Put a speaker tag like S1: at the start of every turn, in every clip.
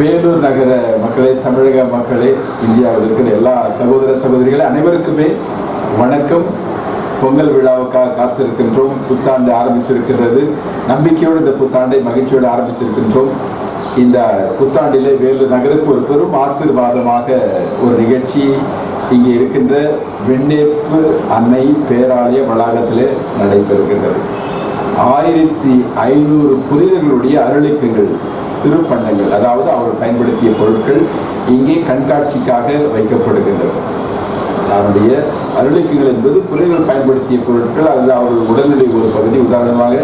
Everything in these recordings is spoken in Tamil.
S1: வேலூர் நகர மக்களே தமிழக மக்களே இந்தியாவில் இருக்கிற எல்லா சகோதர சகோதரிகளே அனைவருக்குமே வணக்கம். பொங்கல் விழாவுக்காக காத்திருக்கின்றோம். புத்தாண்டு ஆரம்பித்திருக்கிறது நம்பிக்கையோடு இந்த புத்தாண்டை மகிழ்ச்சியோடு ஆரம்பித்திருக்கின்றோம். இந்த புத்தாண்டிலே வேலூர் நகருக்கு ஒரு பெரும் ஆசீர்வாதமாக ஒரு நிகழ்ச்சி இங்கே இருக்கின்ற வெண்ணேப்பு அன்னை பேராலய வளாகத்திலே நடைபெறுகின்றது. ஆயிரத்தி ஐநூறு புனிதர்களுடைய அருளிக்கங்கள் திருப்பண்டங்கள் அதாவது அவர் பயன்படுத்திய பொருட்கள் இங்கே கண்காட்சிக்காக வைக்கப்படுகின்றது அவருடைய அருளிக்கங்கள் என்பது புலிகள் பயன்படுத்திய பொருட்கள் அல்லது அவர்கள் உடலுடைய ஒரு பகுதி. உதாரணமாக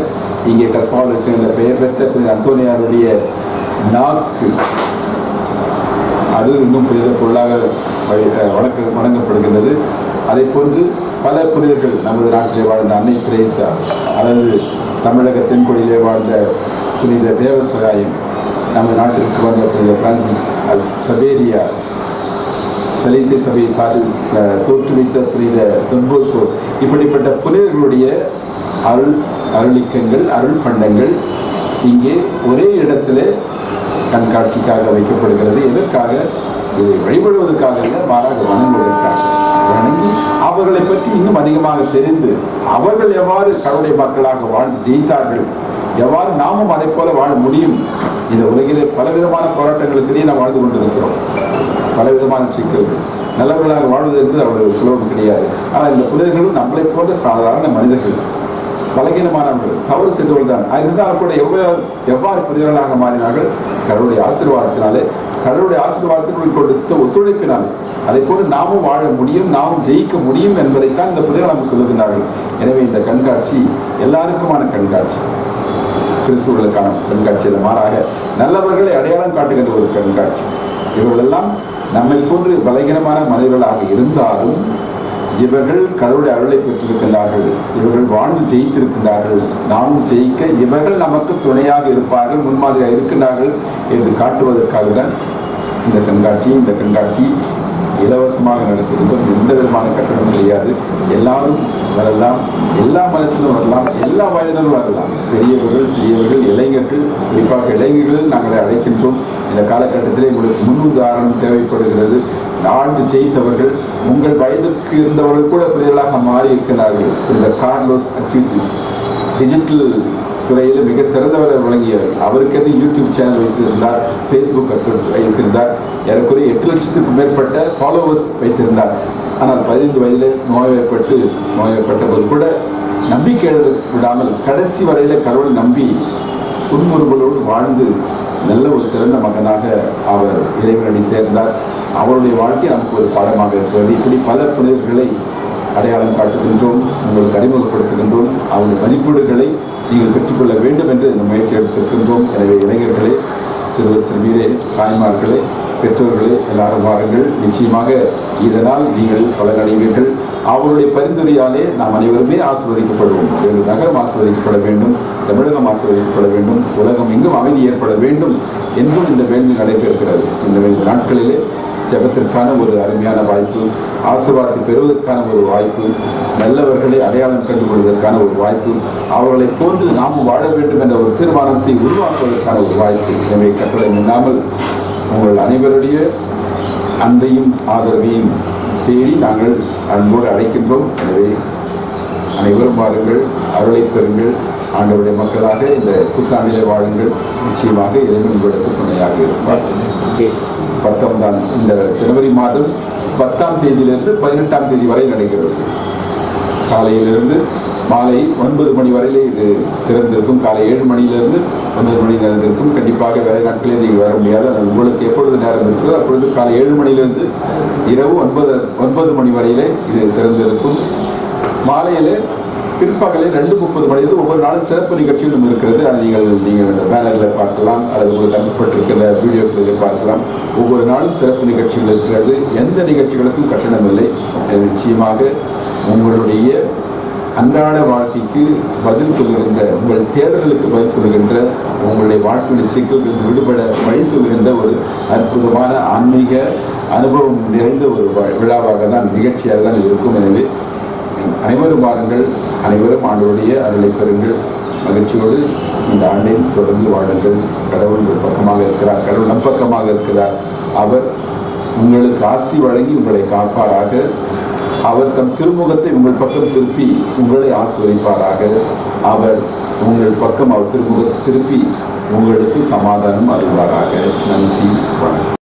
S1: இங்கே கஸ்மாவில் இருக்கின்ற பெயர் பெற்ற புனித அந்தோனியாருடைய நாக்கு அது இன்னும் புனித பொருளாக வழி- வணக்க வணங்கப்படுகின்றது. அதை போன்று பல புனிதர்கள் நமது நாட்டிலே வாழ்ந்த அன்னை திரேசா அல்லது தமிழக தென்கொடியிலே வாழ்ந்த புனித தேவசகாயம் நமது நாட்டிற்கு வந்த புனித பிரான்சிஸ் அல் சலீசை சபையை சாதி தோற்றுவித்த புனித தொன்போஸ்கோ இப்படிப்பட்ட புனிதர்களுடைய அருள் அருளிக்கங்கள் அருள் பண்டங்கள் இங்கே ஒரே இடத்துல கண்காட்சிக்காக வைக்கப்படுகிறது. எதற்காக? இதை வழிபடுவதற்காக இல்லை மாறாக வணங்குவதற்காக. வணங்கி அவர்களை பற்றி இன்னும் அதிகமாக தெரிந்து அவர்கள் எவ்வாறு கடவுளுடைய மக்களாக வாழ்ந்து ஜெயித்தார்கள் எவ்வாறு நாமும் அதை போல வாழ முடியும் இந்த உலகிலே பலவிதமான போராட்டங்களுக்கிடையே நாம் வாழ்ந்து கொண்டிருக்கிறோம். பலவிதமான சிக்கல்கள். நல்லவர்களாக வாழ்வது என்பது அவருடைய சுலபம் கிடையாது. ஆனால் இந்த புனிதர்களும் நம்மளை போன்ற சாதாரண மனிதர்கள். பலகீனமானவர்கள். தவறு செய்தவர்கள் தான் இருந்தாலும் கூட எவ்வாறு எவ்வாறு புனிதர்களாக மாறினார்கள்? கடவுளுடைய ஆசீர்வாதத்தினாலே கடவுளுடைய ஆசீர்வாதத்திற்கு கொடுத்த ஒத்துழைப்பினாலே. அதை போல நாமும் வாழ முடியும் நாமும் ஜெயிக்க முடியும் என்பதைத்தான் இந்த புனிதர்கள் நமக்கு சொல்லுகின்றார்கள். எனவே இந்த கண்காட்சி எல்லாருக்குமான கண்காட்சி. கிறிஸ்துவர்களுக்கான கண்காட்சியில் மாறாக நல்லவர்களை அடையாளம் காட்டுகின்ற ஒரு கண்காட்சி. இவர்களெல்லாம் நம்மை போன்று பலகீனமான மனிதர்களாக இருந்தாலும் இவர்கள் கடவுளை அருளை பெற்றிருக்கின்றார்கள். இவர்கள் வாழ்ந்து ஜெயித்திருக்கின்றார்கள். நாமும் ஜெயிக்க இவர்கள் நமக்கு துணையாக இருப்பார்கள் முன்மாதிரியாக இருக்கின்றார்கள் என்று காட்டுவதற்காக தான் இந்த கண்காட்சி இந்த கண்காட்சி இலவசமாக நடத்துகின்றோம் எந்த விதமான கட்டணம் கிடையாது. எல்லாரும் வரலாம். எல்லா மதத்திலும் வரலாம். எல்லா வயதிலும் வரலாம். பெரியவர்கள் சிறியவர்கள் இளைஞர்கள் குறிப்பாக இளைஞர்கள் நாங்கள் அழைக்கின்றோம். இந்த காலகட்டத்திலே உங்களுக்கு முன் உதாரணம் தேவைப்படுகிறது. ஆண்டு ஜெயித்தவர்கள் உங்கள் வயதுக்கு இருந்தவர்கள் கூட பிள்ளைகளாக மாறி இருக்கிறார்கள் இந்த கார்லோஸ் அக்யூட்டிஸ் டிஜிட்டல் துறையில் மிக சிறந்தவரை வழங்கியவர். அவருக்கென்று யூடியூப் சேனல் வைத்திருந்தார் ஃபேஸ்புக் அக்கௌண்ட் வைத்திருந்தார். ஏறக்குறைய எட்டு லட்சத்துக்கு மேற்பட்ட ஃபாலோவர்ஸ் வைத்திருந்தார். ஆனால் பதினைந்து வயதில் நோய்வாய்ப்பட்டு நோய்வாய்ப்பட்ட போது கூட நம்பிக்கை விடாமல் கடைசி வரையில் கடவுள் நம்பி துன்முறுகளோடு வாழ்ந்து நல்ல ஒரு சிறந்த மகனாக அவர் இறைவனடி சேர்ந்தார். அவருடைய வாழ்க்கை நமக்கு ஒரு பாடமாக இருக்கிறது. இப்படி பல புனிதர்களை அடையாளம் காட்டுகின்றோம் உங்களுக்கு அறிமுகப்படுத்துகின்றோம். அவருடைய மதிப்பீடுகளை நீங்கள் பெற்றுக்கொள்ள வேண்டும் என்று இந்த முயற்சி எடுத்திருக்கின்றோம். எனவே இளைஞர்களே சிறுவர் சிறுமியரே தாய்மார்களே பெற்றோர்களே எல்லாரும் வாருங்கள். நிச்சயமாக இதனால் நீங்கள் பலனடைவீர்கள் அவருடைய பரிந்துரையாலே நாம் அனைவருமே ஆசீர்வதிக்கப்படுவோம். எங்கள் நகரம் ஆசீர்வதிக்கப்பட வேண்டும் தமிழகம் ஆசீர்வதிக்கப்பட வேண்டும் உலகம் எங்கும் அமைதி ஏற்பட வேண்டும் என்றும் இந்த வேள்வி நடைபெறுகிறது. இந்த இந்த நாட்களிலே ஜபத்திற்கான ஒரு அருமையான வாய்ப்பு ஆசிர்வாதத்தை பெறுவதற்கான ஒரு வாய்ப்பு நல்லவர்களை அடையாளம் கண்டுகொள்வதற்கான ஒரு வாய்ப்பு அவர்களை போன்று நாம் வாழ வேண்டும் என்ற ஒரு தீர்மானத்தை உருவாக்குவதற்கான ஒரு வாய்ப்பு. எனவே கட்டளை இல்லாமல் உங்கள் அனைவருடைய அன்பையும் ஆதரவையும் தேடி நாங்கள் அன்போடு அழைக்கின்றோம். எனவே அனைவரும் வாருங்கள் அருளை பெறுங்கள் ஆண்டவருடைய மக்களாக இந்த புத்தாண்டிலே வாழுங்கள். நிச்சயமாக இறைவன் உங்களுக்கு துணையாக இருப்பார். பத்தொன்பதாம் இந்த ஜனவரி மாதம் பத்தாம் தேதியிலிருந்து பதினெட்டாம் தேதி வரை நடைபெறும். காலையிலிருந்து மாலை ஒன்பது மணி வரையிலே இது திறந்திருக்கும். காலை ஏழு மணியிலிருந்து ஒன்பது மணி திறந்திருக்கும் கண்டிப்பாக வேலை நாட்களில் நீங்கள் வர முடியாது. ஆனால் உங்களுக்கு எப்பொழுது நேரம் இருக்குதோ அப்பொழுது காலை ஏழு மணியிலிருந்து இரவு ஒன்பது ஒன்பது மணி வரையிலே இது திறந்திருக்கும். மாலையில் பிற்பகலில் ரெண்டு முப்பது மணி ஒவ்வொரு நாளும் சிறப்பு நிகழ்ச்சிகளும் இருக்கிறது. அதை நீங்கள் நீங்கள் பேனரில் பார்க்கலாம் அல்லது உங்களுக்கு அனுப்பப்பட்டிருக்கிற வீடியோக்களில் பார்க்கலாம். ஒவ்வொரு நாளும் சிறப்பு நிகழ்ச்சிகள் இருக்கிறது. எந்த நிகழ்ச்சிகளுக்கும் கட்டணம் இல்லை. அது நிச்சயமாக உங்களுடைய அன்றாட வாழ்க்கைக்கு பதில் சொல்லுகின்ற உங்கள் தேடல்களுக்கு பதில் சொல்லுகின்ற உங்களுடைய வாழ்க்கையின் சிக்கல்களுக்கு விடுபட வழி சொல்லுகின்ற ஒரு அற்புதமான ஆன்மீக அனுபவம் நிறைந்த ஒரு விழாவாக தான் நிகழ்ச்சியாக தான் இருக்கும். எனவே அனைவரும் வாருங்கள். அனைவரும் ஆண்டோடைய அருளை பெறுங்கள். மகிழ்ச்சியோடு இந்த ஆண்டையும் தொடர்ந்து வாழுங்கள். கடவுள் உங்கள் பக்கமாக இருக்கிறார். கடவுள் நம் பக்கமாக இருக்கிறார். அவர் உங்களுக்கு ஆசி வழங்கி உங்களை காப்பாராக. அவர் தம் திருமுகத்தை உங்கள் பக்கம் திருப்பி உங்களை ஆசிரியப்பாராக அவர் உங்கள் பக்கம் அவர் திருமுகத்தை திருப்பி உங்களுக்கு சமாதானம் அருள்வாராக. நன்றி வணக்கம்.